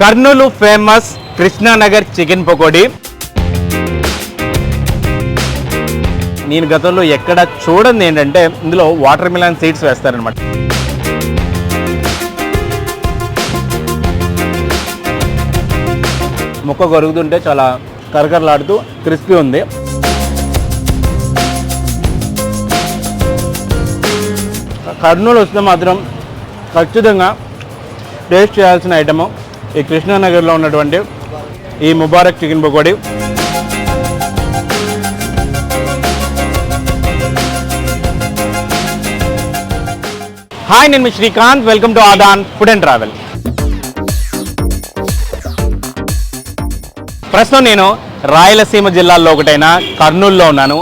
Kurnool famous Krishnanagar chicken pakodi. నేను గతంలో ఎక్కడ చూడండి ఏంటంటే ఇందులో వాటర్ మిలాన్ సీడ్స్ వేస్తారనమాట ముక్క కరుగుతుంటే చాలా కరకరలాడుతూ క్రిస్పీ ఉంది. కర్నూలు వస్తే మాత్రం ఖచ్చితంగా టేస్ట్ చేయాల్సిన ఐటము ఈ కృష్ణానగర్లో ఉన్నటువంటి ఈ ముబారక్ చికెన్ పకోడీ. హాయ్ నేను మీ Srikanth. Welcome to Adam food and travel. ప్రస్తుతం నేను రాయలసీమ జిల్లాలో ఒకటైన కర్నూలులో ఉన్నాను.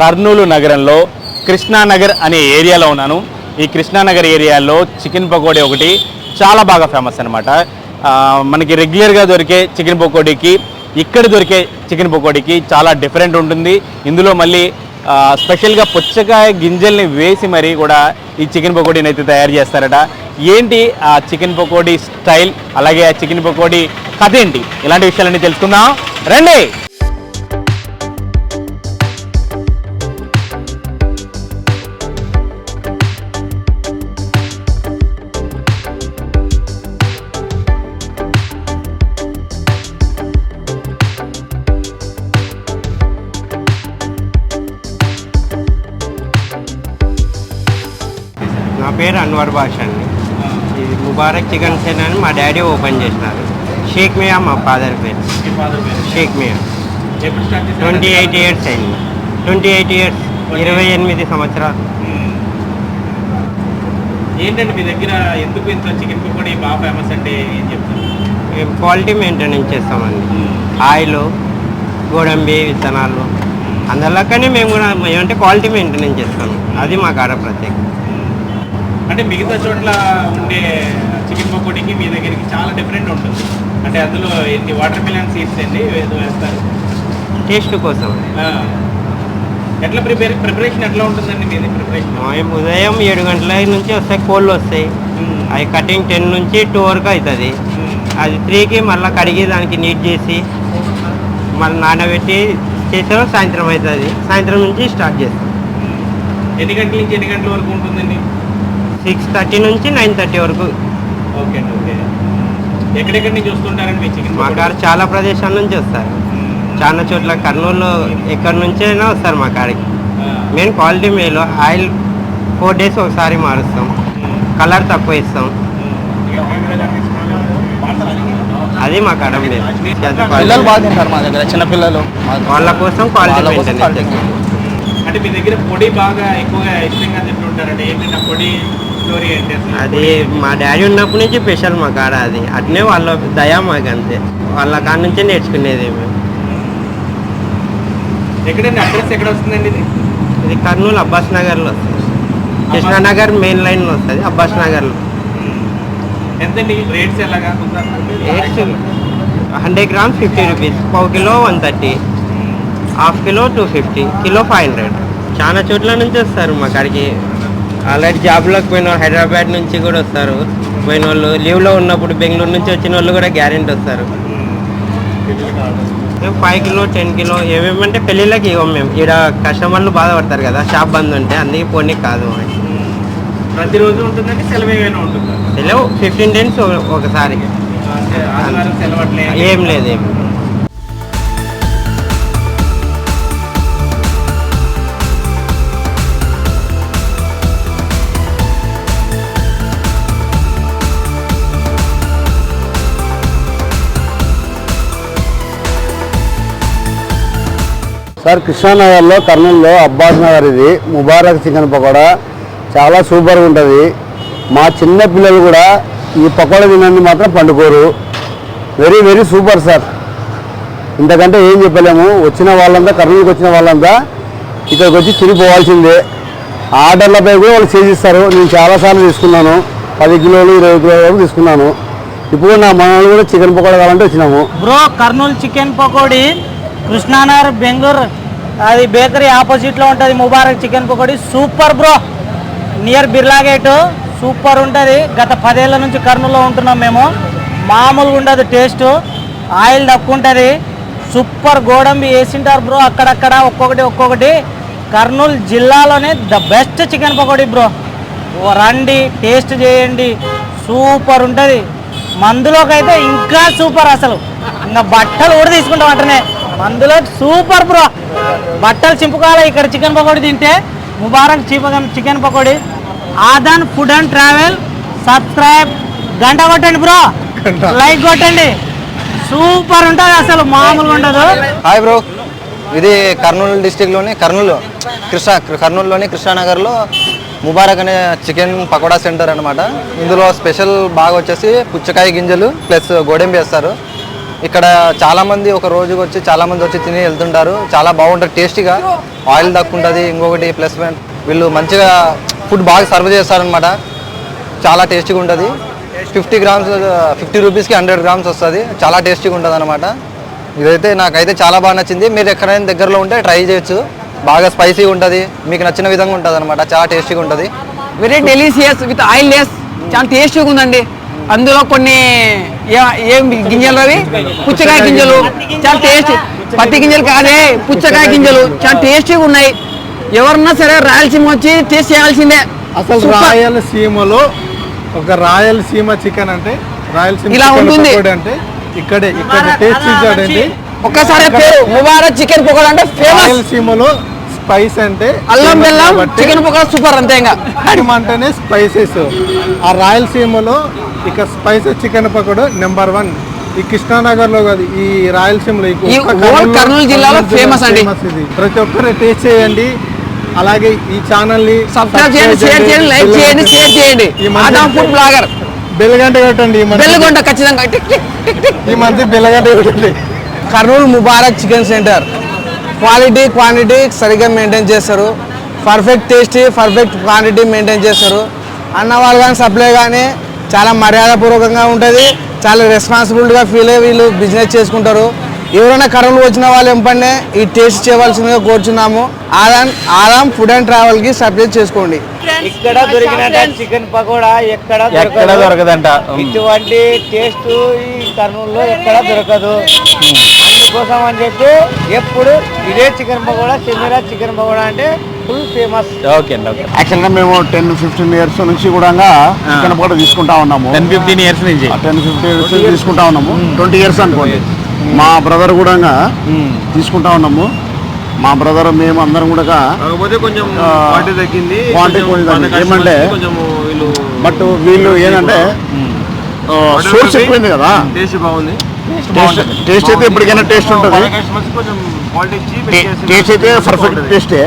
కర్నూలు నగరంలో కృష్ణానగర్ అనే ఏరియాలో ఉన్నాను. ఈ కృష్ణానగర్ ఏరియాలో చికెన్ పకోడీ ఒకటి చాలా బాగా ఫేమస్ అనమాట మనకి రెగ్యులర్గా దొరికే చికెన్ పకోడీకి ఇక్కడ దొరికే చికెన్ పకోడీకి చాలా డిఫరెంట్ ఉంటుంది. ఇందులో మళ్ళీ స్పెషల్గా పుచ్చకాయ గింజల్ని వేసి మరీ కూడా ఈ చికెన్ పకోడీని అయితే తయారు చేస్తారట. ఏంటి ఆ చికెన్ పకోడీ స్టైల్ అలాగే ఆ చికెన్ పకోడీ కథ ఏంటి? ఇలాంటి విషయాలన్నీ తెలుసుకుందాం. రండి! అన్వర్ భాష అండి ఇది ముబారక్ చికెన్ సెన్ అని మా డాడీ ఓపెన్ చేసినారు. షేక్ మియా మా ఫాదర్ పేరు. Sheikh Miya. Twenty eight years అయింది. ట్వంటీ ఎయిట్ ఇయర్స్ ఇరవై ఎనిమిది సంవత్సరాలు. ఏంటంటే మీ దగ్గర ఎందుకు ఇంత చికెన్ పకోడీ బాగా ఫేమస్ అంటే ఏం చెప్తారు? మేము క్వాలిటీ మెయింటెనెన్స్ చేస్తామండి. ఆయిల్ గోడంబి విత్తనాలు. అందులోకనే మేము కూడా ఏమంటే క్వాలిటీ మెయింటెనెన్స్ చేస్తాము అది మా కాడ ప్రత్యేకం అంటే మిగతా చోట్ల ఉండే చికెన్ పకోడీకి మీ దగ్గరికి చాలా డిఫరెంట్ ఉంటుంది. అంటే అందులో ఎన్ని వాటర్ మిలన్ సీడ్స్ అండి ఏదో వేస్తారు. టేస్ట్ కోసం. ఎట్లా ప్రిపేర్ ప్రిపరేషన్ ఎట్లా ఉంటుందండి మీది ప్రిపరేషన్ ఉదయం ఏడు గంటల నుంచి వస్తాయి కోళ్ళు వస్తాయి. అవి కటింగ్ టెన్ నుంచి టూ వరకు అవుతుంది. అది త్రీకి మళ్ళీ కడిగి దానికి నీట్ చేసి మళ్ళీ నానబెట్టి చేసాం సాయంత్రం అవుతుంది. సాయంత్రం నుంచి స్టార్ట్ చేస్తాం. ఎన్ని గంటల నుంచి ఎన్ని గంటల వరకు ఉంటుందండి? సిక్స్ థర్టీ నుంచి నైన్ థర్టీ వరకు. Okay okay. ఎక్కడెక్కడి నుంచి వస్తుంటారండి మీ చికెన్ మా కాడ చాలా ప్రదేశాల నుంచి వస్తారు. చాలా చోట్ల కర్నూలు ఎక్కడి నుంచి అయినా వస్తారు మా కాడికి. మెయిన్ క్వాలిటీ మేలు ఆయిల్ ఫోర్ డేస్ ఒకసారి మారుస్తాం. కలర్ తక్కువ ఇస్తాం. అది మా కాడ లేదు పిల్లలు బాగా తింటారు మా దగ్గర చిన్న పిల్లలు. వాళ్ళ కోసం క్వాలిటీ అంటే మీ దగ్గర పొడి బాగా ఎక్కువగా ఇష్టంగా తింటుంటారండి. ఏంటంటే పొడి అది మా డాడీ ఉన్నప్పటి నుంచి స్పెషల్ మా కాడ అది. అట్నే వాళ్ళ దయా మాకు అంతే. వాళ్ళ కాడ నుంచే నేర్చుకునేది మేము. ఎక్కడండి? అడ్రస్ ఎక్కడ వస్తుందండి ఇది? ఇది కర్నూలు అబ్బాస్ నగర్లో వస్తుంది. కృష్ణానగర్ మెయిన్ లైన్లో వస్తుంది. అబ్బాస్ నగర్లో. ఎంతండి? రేట్స్ ఎలాగా? Rates hundred grams fifty rupees. పావు kilo one thirty. Half kilo two fifty. Kilo five hundred. చాలా చోట్ల నుంచి వస్తారు మా కాడికి. ఆల్రెడీ జాబ్లోకి పోయిన వాళ్ళు హైదరాబాద్ నుంచి కూడా వస్తారు. పోయిన వాళ్ళు లీవ్లో ఉన్నప్పుడు బెంగళూరు నుంచి వచ్చిన వాళ్ళు కూడా గ్యారెంటీ వస్తారు. ఫైవ్ కిలో టెన్ కిలో ఏమేమంటే పెళ్ళిళ్ళకి ఇవ్వం మేము. ఇక్కడ కస్టమర్లు బాధపడతారు కదా షాప్ బంద్ ఉంటే అందుకే పోనీ కాదు. ప్రతిరోజు ఉంటుందండి సెలవు ఏమైనా ఉంటుందా? సెలవు ఫిఫ్టీన్ డేస్ ఒకసారి. ఏం లేదు ఏం సార్ కృష్ణానగర్లో కర్నూలులో అబ్బాస్ నగర్ ఇది. ముబారక్ చికెన్ పకోడా చాలా సూపర్గా ఉంటుంది. మా చిన్న పిల్లలు కూడా ఈ పకోడా తినండి మాత్రం పండుకోరు. వెరీ వెరీ సూపర్ సార్ ఇంతకంటే ఏం చెప్పలేము. వచ్చిన వాళ్ళంతా కర్నూలుకి వచ్చిన వాళ్ళంతా ఇక్కడికి వచ్చి తిరిగిపోవాల్సిందే ఆర్డర్లపై కూడా వాళ్ళు చేసిస్తారు. నేను చాలాసార్లు తీసుకున్నాను. పది కిలోలు ఇరవై కిలోల వరకు తీసుకున్నాను. ఇప్పుడు నా మనవాళ్ళు కూడా చికెన్ పకోడా కావాలంటే వచ్చినాము. బ్రో కర్నూలు చికెన్ పకోడీ కృష్ణానగర్ బెంగళూరు అది బేకరీ ఆపోజిట్లో ఉంటుంది Mubarak chicken pakodi. Super bro! Near Birla gate. Super ఉంటుంది. గత పదేళ్ళ నుంచి కర్నూలులో ఉంటున్నాం మేము. మామూలుగా ఉండదు టేస్ట్. ఆయిల్ తక్కువ ఉంటుంది. సూపర్ గోడంబి వేసింటారు బ్రో అక్కడక్కడ ఒక్కొక్కటి ఒక్కొక్కటి. కర్నూలు జిల్లాలోనే the best chicken pakodi bro. ఓ రండి టేస్ట్ చేయండి. సూపర్ ఉంటుంది. మందులోకి అయితే ఇంకా సూపర్ అసలు. ఇంకా బట్టలు కూడా తీసుకుంటాం అంటనే. మందులో సూపర్ బ్రో. బట్టలు చింపుకోవాలి ఇక్కడ చికెన్ పకోడీ తింటే. Mubarak chicken chicken pakodi. Aadan food and travel. Subscribe. గంట కొట్టండి బ్రో. లైక్ కొట్టండి. సూపర్ ఉంటుంది అసలు మామూలుగా ఉండదు. Hi bro. ఇది కర్నూలు డిస్టిక్లోని కర్నూలు. కృష్ణ కర్నూలులోని కృష్ణానగర్లో ముబారక్ అనే చికెన్ పకోడా సెంటర్ అనమాట ఇందులో స్పెషల్ బాగా వచ్చేసి పుచ్చకాయ గింజలు ప్లస్ గోడెంబి వేస్తారు. ఇక్కడ చాలామంది ఒక రోజుకి వచ్చి చాలామంది వచ్చి తిని వెళ్తుంటారు. చాలా బాగుంటుంది టేస్టీగా. ఆయిల్ తక్కువ ఉంటుంది ఇంకొకటి ప్లస్ వీళ్ళు మంచిగా ఫుడ్ బాగా సర్వ్ చేస్తారనమాట చాలా టేస్టీగా ఉంటుంది ఫిఫ్టీ గ్రామ్స్ ఫిఫ్టీ రూపీస్కి హండ్రెడ్ గ్రామ్స్ వస్తుంది. చాలా టేస్టీగా ఉంటుంది అనమాట ఇదైతే నాకైతే చాలా బాగా నచ్చింది. మీరు ఎక్కడైనా దగ్గరలో ఉంటే ట్రై చేయొచ్చు. బాగా స్పైసీగా ఉంటుంది మీకు నచ్చిన విధంగా ఉంటుంది అనమాట చాలా టేస్టీగా ఉంటుంది very delicious with oil less చాలా టేస్టీగా ఉందండి అందులో కొన్ని ఏ- గింజలు అవి? పుచ్చకాయ గింజలు. చాలా టేస్ట్ పత్తి గింజలు కాదే పుచ్చకాయ గింజలు. చాలా టేస్టీగా ఉన్నాయి. ఎవరన్నా సరే రాయలసీమ వచ్చి టేస్ట్ చేయాల్సిందే. అసలు. రాయలసీమలో ఒక రాయలసీమ చికెన్ అంటే రాయలసీమ ఇలా ఉంటుంది. అంటే ఇక్కడే ఇక్కడ టేస్ట్ చూడండి ఒక్కసారి ముబారక్ చికెన్ పకోడా అంటే ఫేమస్ రాయలసీమలో స్పైస్ అంటే అల్లం బెల్లం చికెన్ పకోడా సూపర్ అంతే ఇంకా. అంటేనే స్పైసెస్. ఆ రాయలసీమలో ఇక spices chicken pakoda number one. ఈ కృష్ణానగర్లో కాదు ఈ రాయలసీమలో కర్నూలు- జిల్లాలో famous అండి. ప్రతి ఒక్కరు టేస్ట్ చేయండి. అలాగే ఈ ఛానల్ని సబ్స్క్రైబ్ చేయండి షేర్ చేయండి లైక్ చేయండి షేర్ చేయండి. ఆదాం ఫుడ్ బ్లాగర్ బెల్లగంట కొట్టండి బెల్లగొండ ఖచ్చితంగా. ఈ మధ్య బెల్లగంట కొట్టండి. Kurnool Mubarak chicken centre. Quality quantity సరిగ్గా మెయింటైన్ చేస్తారు. Perfect tasty perfect quantity maintain చేస్తారు. అన్న వాళ్ళు కానీ సప్లై కానీ చాలా మర్యాదపూర్వకంగా ఉంటుంది. చాలా రెస్పాన్సిబిలిటీగా ఫీల్ అయ్యి వీళ్ళు బిజినెస్ చేసుకుంటారు. ఎవరైనా కర్నూలు వచ్చిన వాళ్ళు ఎంపండే ఈ టేస్ట్ చేయవలసిందిగా కోరుచున్నాము. ఆదాం ఆదాం ఫుడ్ అండ్ ట్రావెల్కి సబ్స్క్రైబ్ చేసుకోండి. ఇక్కడ దొరికినట్టు చికెన్ పకోడా ఎక్కడ ఎక్కడ దొరకదంట. ఇటువంటి టేస్ట్ ఈ కర్నూలులో ఎక్కడ దొరకదు. అందుకోసం అని చెప్పి ఎప్పుడు ఇదే చికెన్ పకోడా చెన్నీరా చికెన్ పకోడా అంటే ఫుల్ ఫేమస్ ఓకే అండి ఓకే యాక్చువల్గా మేము టెన్ ఫిఫ్టీన్ ఇయర్స్ నుంచి కూడా చికెన్ పకోడా తీసుకుంటా ఉన్నాము. టెన్ ఫిఫ్టీన్ ఇయర్స్ నుంచి? టెన్ ఫిఫ్టీ ఇయర్స్ తీసుకుంటా ఉన్నాము. ట్వంటీ ఇయర్స్ అనుకోండి. మా బ్రదర్ కూడా తీసుకుంటా ఉన్నాము. మా బ్రదర్ మేము అందరం కూడా కొంచెం క్వాంటిటీ తగ్గింది. ఏమంటే, బట్ వీళ్ళు ఏంటంటే సోర్స్ ఎక్కువైంది కదా. టేస్ట్ బాగుంది. టేస్ట్ టేస్ట్ అయితే ఎప్పటికైనా టేస్ట్ ఉంటుంది. టేస్ట్ అయితే పర్ఫెక్ట్ టేస్టే.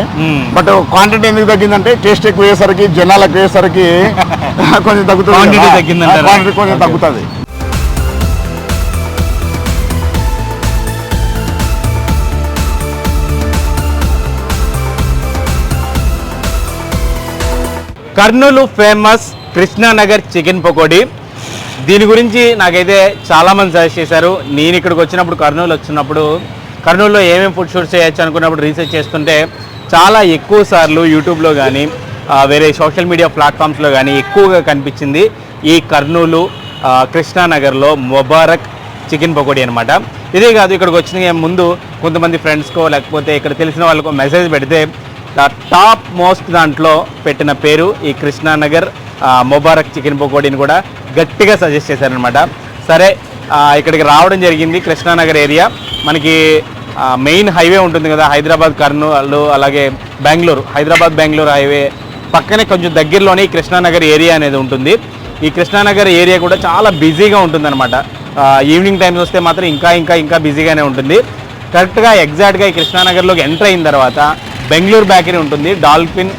బట్ క్వాంటిటీ ఎందుకు తగ్గిందంటే టేస్ట్ ఎక్కువ అయ్యేసరికి జనాలకు అయ్యేసరికి కొంచెం తగ్గుతుంది quantity కొంచెం తగ్గుతుంది. Kurnool famous Krishnanagar chicken pakodi. దీని గురించి నాకైతే చాలామంది సజెస్ట్ చేశారు. నేను ఇక్కడికి వచ్చినప్పుడు కర్నూలు వచ్చినప్పుడు కర్నూలులో ఏమేమి ఫుడ్ షూట్స్ చేయొచ్చు అనుకున్నప్పుడు రీసెర్చ్ చేస్తుంటే చాలా ఎక్కువ సార్లు యూట్యూబ్లో కానీ వేరే సోషల్ మీడియా ప్లాట్ఫామ్స్లో కానీ ఎక్కువగా కనిపించింది ఈ కర్నూలు కృష్ణానగర్లో ముబారక్ చికెన్ పకోడీ అనమాట ఇదే కాదు ఇక్కడికి వచ్చిన ముందు కొంతమంది ఫ్రెండ్స్కో లేకపోతే ఇక్కడ తెలిసిన వాళ్ళకో మెసేజ్ పెడితే టాప్ మోస్ట్ దాంట్లో పెట్టిన పేరు ఈ కృష్ణానగర్ ముబారక్ చికెన్ పకోడీని కూడా గట్టిగా సజెస్ట్ చేశారనమాట సరే ఇక్కడికి రావడం జరిగింది కృష్ణానగర్ ఏరియా. మనకి మెయిన్ హైవే ఉంటుంది కదా హైదరాబాద్ కర్నూలు అలాగే బెంగళూరు. హైదరాబాద్ బెంగళూరు హైవే పక్కనే కొంచెం దగ్గరలోనే ఈ కృష్ణానగర్ ఏరియా అనేది ఉంటుంది. ఈ కృష్ణానగర్ ఏరియా కూడా చాలా బిజీగా ఉంటుందన్నమాట. ఈవినింగ్ టైమ్స్ వస్తే మాత్రం ఇంకా ఇంకా ఇంకా బిజీగానే ఉంటుంది. కరెక్ట్గా ఎగ్జాక్ట్గా ఈ కృష్ణానగర్లోకి ఎంటర్ అయిన తర్వాత బెంగళూరు బేకరీ ఉంటుంది. డాల్ఫిన్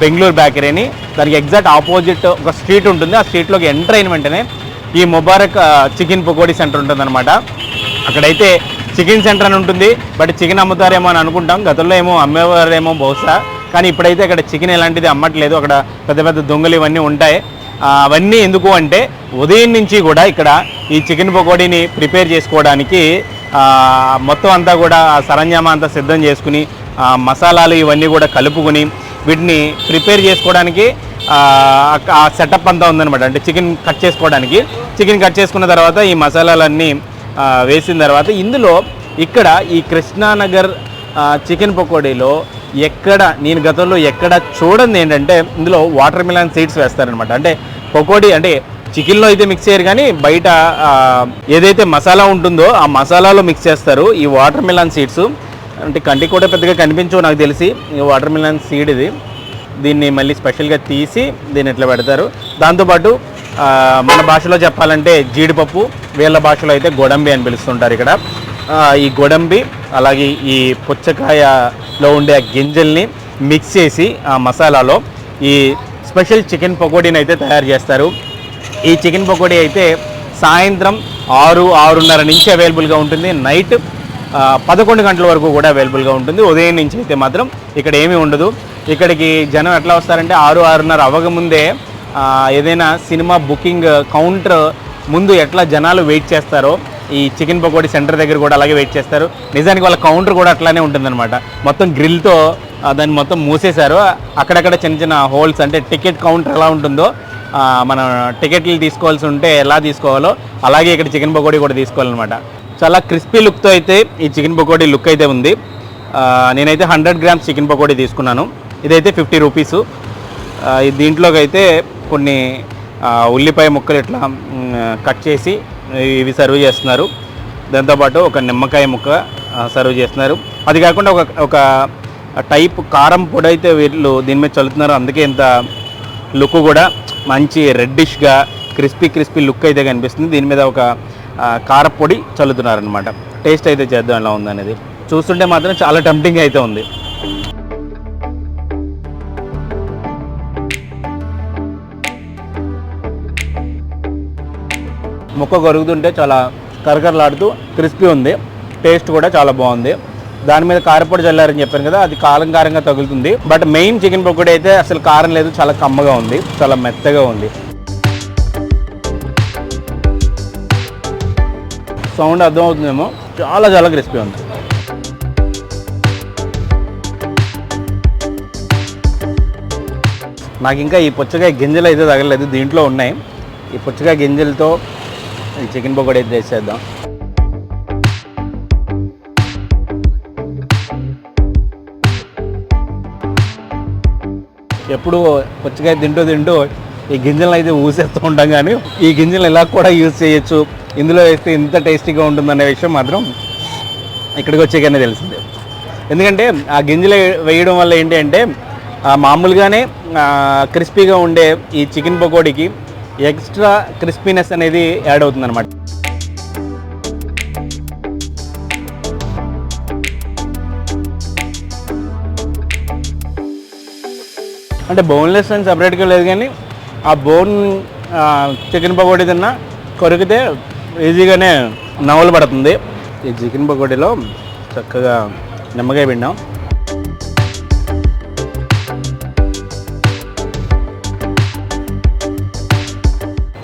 బెంగళూరు బేకరీని. దానికి ఎగ్జాక్ట్ ఆపోజిట్ ఒక స్ట్రీట్ ఉంటుంది. ఆ స్ట్రీట్లోకి ఎంటర్ అయిన వెంటనే ఈ ముబారక్ చికెన్ పకోడీ సెంటర్ ఉంటుందన్నమాట. అక్కడైతే చికెన్ సెంటర్ అని ఉంటుంది. బట్ చికెన్ అమ్ముతారేమో అని అనుకుంటాం. గతంలో ఏమో అమ్మేవారేమో బహుశా. కానీ ఇప్పుడైతే అక్కడ చికెన్ ఎలాంటిది అమ్మట్లేదు. అక్కడ పెద్ద పెద్ద దొంగలు ఇవన్నీ ఉంటాయి. అవన్నీ ఎందుకు అంటే ఉదయం నుంచి కూడా ఇక్కడ ఈ చికెన్ పకోడీని ప్రిపేర్ చేసుకోవడానికి మొత్తం అంతా కూడా సరంజామా అంతా సిద్ధం చేసుకుని మసాలాలు ఇవన్నీ కూడా కలుపుకొని వీటిని ప్రిపేర్ చేసుకోవడానికి ఆ, సెటప్ అంతా ఉందన్నమాట. అంటే చికెన్ కట్ చేసుకోవడానికి. చికెన్ కట్ చేసుకున్న తర్వాత ఈ మసాలాలన్నీ వేసిన తర్వాత ఇందులో ఇక్కడ ఈ కృష్ణానగర్ చికెన్ పకోడీలో ఎక్కడ నేను గతంలో ఎక్కడ చూడండి ఏంటంటే ఇందులో వాటర్ మిలాన్ సీడ్స్ వేస్తారనమాట అంటే పకోడీ అంటే చికెన్లో అయితే మిక్స్ చేయరు కానీ బయట ఏదైతే మసాలా ఉంటుందో ఆ మసాలాలో మిక్స్ చేస్తారు ఈ వాటర్ మిలాన్ సీడ్స్. అంటే కంటికి కూడా పెద్దగా కనిపించవు నాకు తెలిసి. వాటర్ మిలన్ సీడ్ ఇది. దీన్ని మళ్ళీ స్పెషల్గా తీసి దీన్ని ఇట్లా పెడతారు. దాంతోపాటు మన భాషలో చెప్పాలంటే జీడిపప్పు వీళ్ళ భాషలో అయితే గొడంబి అని పిలుస్తుంటారు ఇక్కడ. ఈ గొడంబి అలాగే ఈ పుచ్చకాయలో ఉండే ఆ గింజల్ని మిక్స్ చేసి ఆ మసాలాలో ఈ స్పెషల్ చికెన్ పకోడీని అయితే తయారు చేస్తారు. ఈ చికెన్ పకోడీ అయితే సాయంత్రం ఆరు ఆరున్నర నుంచి అవైలబుల్గా ఉంటుంది. నైట్ పదకొండు గంటల వరకు కూడా అవైలబుల్గా ఉంటుంది. ఉదయం నుంచి అయితే మాత్రం ఇక్కడ ఏమీ ఉండదు. ఇక్కడికి జనం ఎట్లా వస్తారంటే ఆరు ఆరున్నర అవ్వకముందే ఏదైనా సినిమా బుకింగ్ కౌంటర్ ముందు ఎట్లా జనాలు వెయిట్ చేస్తారో ఈ చికెన్ పకోడీ సెంటర్ దగ్గర కూడా అలాగే వెయిట్ చేస్తారు. నిజానికి వాళ్ళ కౌంటర్ కూడా అట్లానే ఉంటుందన్నమాట. మొత్తం గ్రిల్తో దాన్ని మొత్తం మూసేశారు. అక్కడక్కడ చిన్న చిన్న హోల్స్ అంటే టికెట్ కౌంటర్ ఎలా ఉంటుందో మన మనం టికెట్లు తీసుకోవాల్సి ఉంటే ఎలా తీసుకోవాలో అలాగే ఇక్కడ చికెన్ పకోడీ కూడా తీసుకోవాలన్నమాట. చాలా క్రిస్పీ లుక్తో అయితే ఈ చికెన్ పకోడీ లుక్ అయితే ఉంది. నేనైతే హండ్రెడ్ గ్రామ్స్ చికెన్ పకోడీ తీసుకున్నాను. ఇదైతే ఫిఫ్టీ రూపీసు. దీంట్లోకైతే దీంట్లోకి అయితే కొన్ని ఉల్లిపాయ ముక్కలు ఇట్లా కట్ చేసి ఇవి సర్వ్ చేస్తున్నారు. దాంతోపాటు ఒక నిమ్మకాయ ముక్క సర్వ్ చేస్తున్నారు. అది కాకుండా ఒక ఒక టైప్ కారం పొడి అయితే వీళ్ళు దీని మీద చల్లుతున్నారు. అందుకే ఇంత లుక్ కూడా మంచి రెడ్డిష్గా క్రిస్పీ క్రిస్పీ లుక్ అయితే కనిపిస్తుంది. దీని మీద ఒక కారపొడి చల్లుతున్నారనమాట టేస్ట్ అయితే చేద్దాం ఎలా ఉందనేది. చూస్తుంటే మాత్రం చాలా టెంప్టింగ్ అయితే ఉంది. ముక్క కొరుగుతుంటే చాలా కరకరలాడుతూ క్రిస్పీ ఉంది. టేస్ట్ కూడా చాలా బాగుంది. దాని మీద కారపొడి చల్లారని చెప్పాను కదా అది కారం కారంగా తగులుతుంది. బట్ మెయిన్ చికెన్ పకోడీ అయితే అసలు కారం లేదు చాలా కమ్మగా ఉంది చాలా మెత్తగా ఉంది. సౌండ్ అర్థమవుతుందేమో. చాలా చాలా క్రిస్పీ ఉంది. నాకు ఇంకా ఈ పుచ్చకాయ గింజలు అయితే తగలలేదు దీంట్లో ఉన్నాయి. ఈ పుచ్చకాయ గింజలతో ఈ చికెన్ పకోడీ అయితే చేసేద్దాం. ఎప్పుడు పుచ్చకాయ తింటూ తింటూ ఈ గింజలను అయితే ఊసేస్తూ ఉంటాం కానీ ఈ గింజలు ఇలా కూడా యూజ్ చేయొచ్చు. ఇందులో వేస్తే ఇంత టేస్టీగా ఉంటుందనే విషయం మాత్రం ఇక్కడికి వచ్చాకనే తెలిసిందే. ఎందుకంటే ఆ గింజలు వేయడం వల్ల ఏంటి అంటే మామూలుగానే క్రిస్పీగా ఉండే ఈ చికెన్ పకోడీకి ఎక్స్ట్రా క్రిస్పీనెస్ అనేది యాడ్ అవుతుంది అనమాట అంటే బోన్లెస్ అని సపరేట్గా లేదు కానీ ఆ బోన్ చికెన్ పకోడీ తిన్నా కొరికితే ఈజీగానే నవలు పడుతుంది. ఈ చికెన్ పకోడీలో చక్కగా నిమ్మకాయ పిండాం.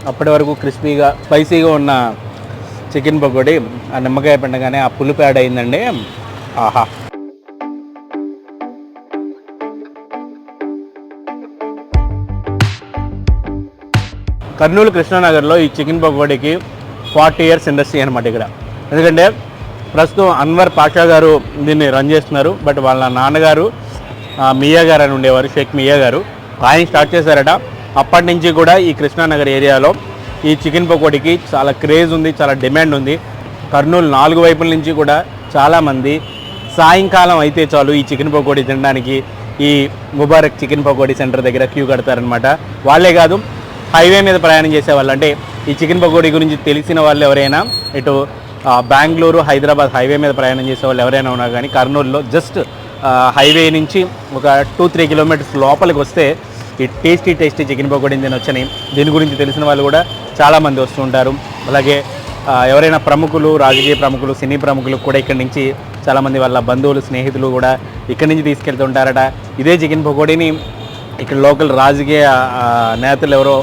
అప్పటి వరకు క్రిస్పీగా స్పైసీగా ఉన్న చికెన్ పకోడీ ఆ నిమ్మకాయ పిండగానే ఆ పులుపు యాడ్ అయిందండి. ఆహా. కర్నూలు కృష్ణానగర్లో ఈ చికెన్ పకోడీకి ఫార్టీ ఇయర్స్ ఇండస్ట్రీ అనమాట ఇక్కడ. ఎందుకంటే ప్రస్తుతం అన్వర్ పాషా గారు దీన్ని రన్ చేస్తున్నారు. బట్ వాళ్ళ నాన్నగారు మియా గారు అని ఉండేవారు షేక్ మియా గారు. ఆయన స్టార్ట్ చేశారట. అప్పటి నుంచి కూడా ఈ కృష్ణానగర్ ఏరియాలో ఈ చికెన్ పకోడీకి చాలా క్రేజ్ ఉంది చాలా డిమాండ్ ఉంది. కర్నూలు నాలుగు వైపుల నుంచి కూడా చాలామంది సాయంకాలం అయితే చాలు ఈ చికెన్ పకోడీ తినడానికి ఈ ముబారక్ చికెన్ పకోడీ సెంటర్ దగ్గర క్యూ కడతారనమాట వాళ్ళే కాదు హైవే మీద ప్రయాణం చేసే వాళ్ళు అంటే ఈ చికెన్ పకోడీ గురించి తెలిసిన వాళ్ళు ఎవరైనా ఇటు బెంగళూరు హైదరాబాద్ హైవే మీద ప్రయాణం చేసే వాళ్ళు ఎవరైనా ఉన్నా కానీ కర్నూలులో జస్ట్ హైవే నుంచి ఒక టూ త్రీ కిలోమీటర్స్ లోపలికి వస్తే ఈ టేస్టీ టేస్టీ చికెన్ పకోడీని తినొచ్చని దీని గురించి తెలిసిన వాళ్ళు కూడా చాలామంది వస్తుంటారు అలాగే ఎవరైనా ప్రముఖులు రాజకీయ ప్రముఖులు సినీ ప్రముఖులు కూడా ఇక్కడి నుంచి చాలామంది వాళ్ళ బంధువులు స్నేహితులు కూడా ఇక్కడి నుంచి తీసుకెళ్తుంటారట. ఇదే చికెన్ పకోడీని ఇక్కడ లోకల్ రాజకీయ నేతలు ఎవరో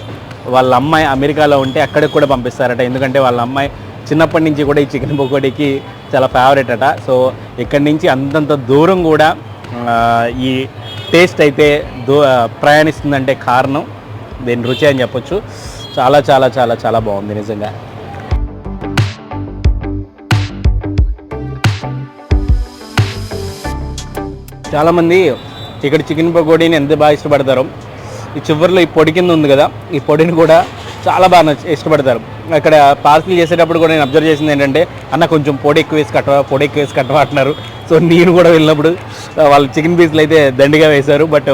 వాళ్ళ అమ్మాయి అమెరికాలో ఉంటే అక్కడికి కూడా పంపిస్తారట. ఎందుకంటే వాళ్ళ అమ్మాయి చిన్నప్పటి నుంచి కూడా ఈ చికెన్ పకోడీకి చాలా ఫేవరెట్ అట. సో ఇక్కడి నుంచి అంతంత దూరం కూడా ఈ టేస్ట్ అయితే దూ ప్రయాణిస్తుందంటే కారణం దీని రుచి అని చెప్పొచ్చు. చాలా చాలా చాలా చాలా బాగుంది నిజంగా. చాలామంది ఇక్కడ చికెన్ పకోడీని ఎంత బాగా ఇష్టపడతారో ఈ చివరిలో ఈ పొడి కింద ఉంది కదా ఈ పొడిని కూడా చాలా బాగా నచ్చి ఇష్టపడతారు. అక్కడ పార్సిల్ చేసేటప్పుడు కూడా నేను అబ్జర్వ్ చేసింది ఏంటంటే అన్న కొంచెం పొడి ఎక్కువ వేసి కట్టవా పొడి ఎక్కువ వేసి కట్టవా అంటున్నారు. సో నేను కూడా వెళ్ళినప్పుడు వాళ్ళు చికెన్ పీస్లు అయితే దండిగా వేశారు బట్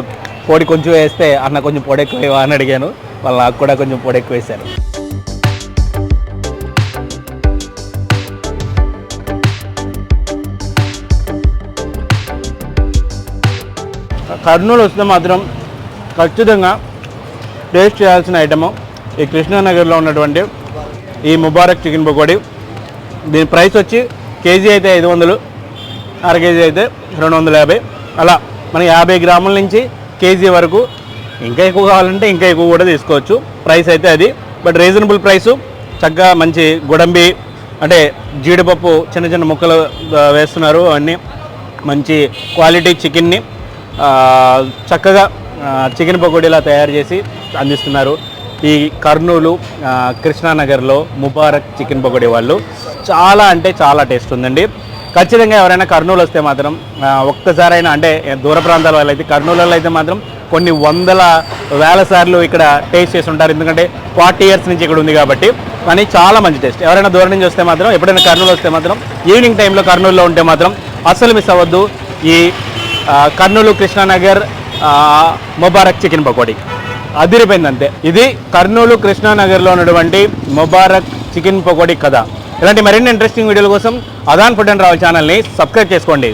పొడి కొంచెం వేస్తే అన్న కొంచెం పొడి ఎక్కువ వేయవా అని అడిగాను. వాళ్ళు నాకు కూడా కొంచెం పొడి ఎక్కువ వేశారు. కర్నూలు వస్తే మాత్రం ఖచ్చితంగా టేస్ట్ చేయాల్సిన ఐటము ఈ కృష్ణానగర్లో ఉన్నటువంటి ఈ ముబారక్ చికెన్ పకోడీ. దీని ప్రైస్ వచ్చి కేజీ అయితే ఐదు వందలు అర కేజీ అయితే రెండు వందల యాభై. అలా మన యాభై గ్రాముల నుంచి కేజీ వరకు ఇంకా ఎక్కువ కావాలంటే ఇంకా ఎక్కువ కూడా తీసుకోవచ్చు. ప్రైస్ అయితే అది. బట్ రీజనబుల్ ప్రైసు చక్కగా మంచి గుడంబి అంటే జీడిపప్పు చిన్న చిన్న ముక్కలు వేస్తున్నారు అవన్నీ. మంచి క్వాలిటీ చికెన్ని చక్కగా చికెన్ పకోడీలా తయారు చేసి అందిస్తున్నారు. ఈ కర్నూలు కృష్ణానగర్లో ముబారక్ చికెన్ పకోడీ వాళ్ళు. చాలా అంటే చాలా టేస్ట్ ఉందండి. ఖచ్చితంగా ఎవరైనా కర్నూలు వస్తే మాత్రం ఒక్కసారైనా అంటే దూర ప్రాంతాల వాళ్ళు అయితే కర్నూలులో అయితే మాత్రం కొన్ని వందల వేల సార్లు ఇక్కడ టేస్ట్ చేసి ఉంటారు. ఎందుకంటే ఫార్టీ ఇయర్స్ నుంచి ఇక్కడ ఉంది కాబట్టి కానీ చాలా మంచి టేస్ట్. ఎవరైనా దూరం నుంచి వస్తే మాత్రం ఎప్పుడైనా కర్నూలు వస్తే మాత్రం ఈవినింగ్ టైంలో కర్నూలులో ఉంటే మాత్రం అస్సలు మిస్ అవ్వద్దు. ఈ కర్నూలు కృష్ణానగర్ ముబారక్ చికెన్ పకోడీ. అదిరిపోయింది అంతే ఇది కర్నూలు కృష్ణానగర్లో ఉన్నటువంటి ముబారక్ చికెన్ పకోడీ కథ. ఇలాంటి మరిన్ని ఇంట్రెస్టింగ్ వీడియోల కోసం అదాన్ ఫుడ్ అండ్ రావల్ ఛానల్ని సబ్స్క్రైబ్ చేసుకోండి.